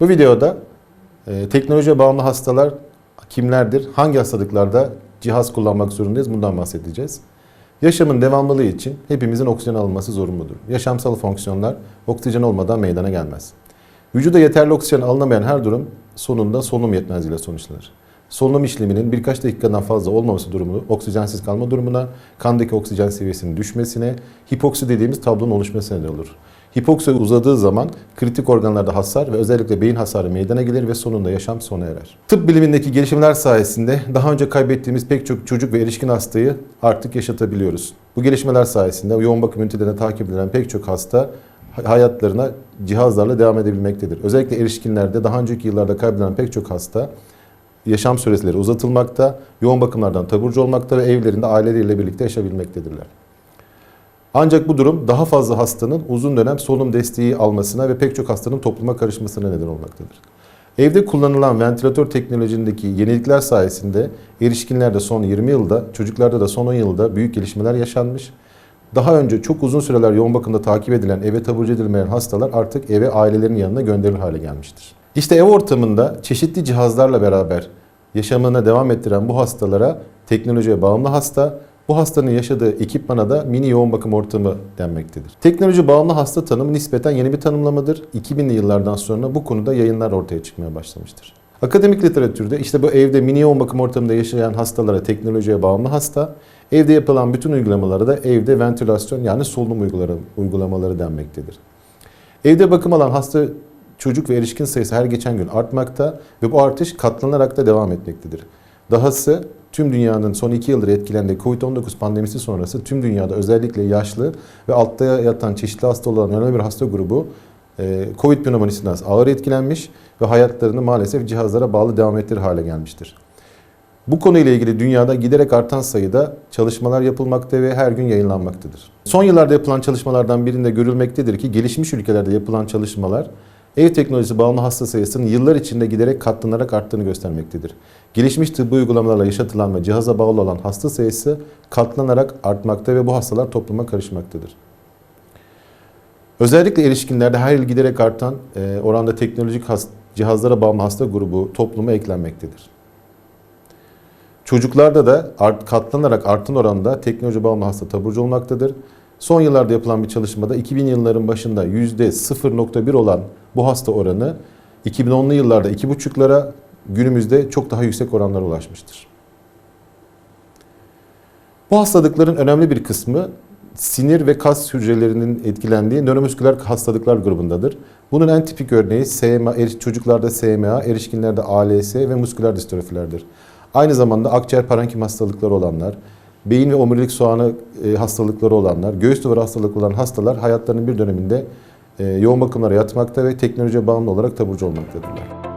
Bu videoda e, teknolojiye bağımlı hastalar kimlerdir? Hangi hastalıklarda cihaz kullanmak zorundayız? Bundan bahsedeceğiz. Yaşamın devamlılığı için hepimizin oksijen alınması zorunludur. Yaşamsal fonksiyonlar oksijen olmadan meydana gelmez. Vücuda yeterli oksijen alınamayan her durum sonunda solunum yetmezliğiyle sonuçlanır. Solunum işleminin birkaç dakikadan fazla olmaması durumu oksijensiz kalma durumuna, kandaki oksijen seviyesinin düşmesine, hipoksi dediğimiz tablonun oluşmasına neden olur. Hipoksi uzadığı zaman kritik organlarda hasar ve özellikle beyin hasarı meydana gelir ve sonunda yaşam sona erer. Tıp bilimindeki gelişmeler sayesinde daha önce kaybettiğimiz pek çok çocuk ve erişkin hastayı artık yaşatabiliyoruz. Bu gelişmeler sayesinde yoğun bakım ünitelerine takip edilen pek çok hasta hayatlarına cihazlarla devam edebilmektedir. Özellikle erişkinlerde daha önceki yıllarda kaybedilen pek çok hasta yaşam süreleri uzatılmakta, yoğun bakımlardan taburcu olmakta ve evlerinde aileleriyle birlikte yaşayabilmektedirler. Ancak bu durum daha fazla hastanın uzun dönem solunum desteği almasına ve pek çok hastanın topluma karışmasına neden olmaktadır. Evde kullanılan ventilatör teknolojisindeki yenilikler sayesinde erişkinlerde son 20 yılda, çocuklarda da son 10 yılda büyük gelişmeler yaşanmış. Daha önce çok uzun süreler yoğun bakımda takip edilen, eve taburcu edilmeyen hastalar artık eve ailelerinin yanına gönderilir hale gelmiştir. İşte ev ortamında çeşitli cihazlarla beraber yaşamına devam ettiren bu hastalara teknolojiye bağımlı hasta, bu hastanın yaşadığı ekipmana da mini yoğun bakım ortamı denmektedir. Teknoloji bağımlı hasta tanımı nispeten yeni bir tanımlamadır. 2000'li yıllardan sonra bu konuda yayınlar ortaya çıkmaya başlamıştır. Akademik literatürde işte bu evde mini yoğun bakım ortamında yaşayan hastalara teknolojiye bağımlı hasta, evde yapılan bütün uygulamalara da evde ventilasyon yani solunum uygulamaları, denmektedir. Evde bakım alan hasta çocuk ve erişkin sayısı her geçen gün artmakta ve bu artış katlanarak da devam etmektedir. Dahası tüm dünyanın son iki yıldır etkilendiği Covid-19 pandemisi sonrası tüm dünyada özellikle yaşlı ve altta yatan çeşitli hasta olan önemli bir hasta grubu e, Covid pneumonisinden ağır etkilenmiş ve hayatlarını maalesef cihazlara bağlı devam ettirir hale gelmiştir. Bu konuyla ilgili dünyada giderek artan sayıda çalışmalar yapılmakta ve her gün yayınlanmaktadır. Son yıllarda yapılan çalışmalardan birinde görülmektedir ki gelişmiş ülkelerde yapılan çalışmalar ev teknolojisi bağımlı hasta sayısının yıllar içinde giderek katlanarak arttığını göstermektedir. Gelişmiş tıbbi uygulamalarla yaşatılan ve cihaza bağlı olan hasta sayısı katlanarak artmakta ve bu hastalar topluma karışmaktadır. Özellikle erişkinlerde her yıl giderek artan e, oranda teknolojik has- cihazlara bağımlı hasta grubu topluma eklenmektedir. Çocuklarda da art, katlanarak artan oranda teknoloji bağımlı hasta taburcu olmaktadır. Son yıllarda yapılan bir çalışmada 2000 yılların başında %0.1 olan bu hasta oranı 2010'lu yıllarda 2,5'lara günümüzde çok daha yüksek oranlara ulaşmıştır. Bu hastalıkların önemli bir kısmı sinir ve kas hücrelerinin etkilendiği nöromüsküler hastalıklar grubundadır. Bunun en tipik örneği SMA, eri- çocuklarda SMA, erişkinlerde ALS ve musküler distrofilerdir. Aynı zamanda akciğer parenkim hastalıkları olanlar, beyin ve omurilik soğanı e, hastalıkları olanlar, göğüs duvarı hastalıklı olan hastalar hayatlarının bir döneminde e, yoğun bakımlara yatmakta ve teknolojiye bağımlı olarak taburcu olmaktadırlar.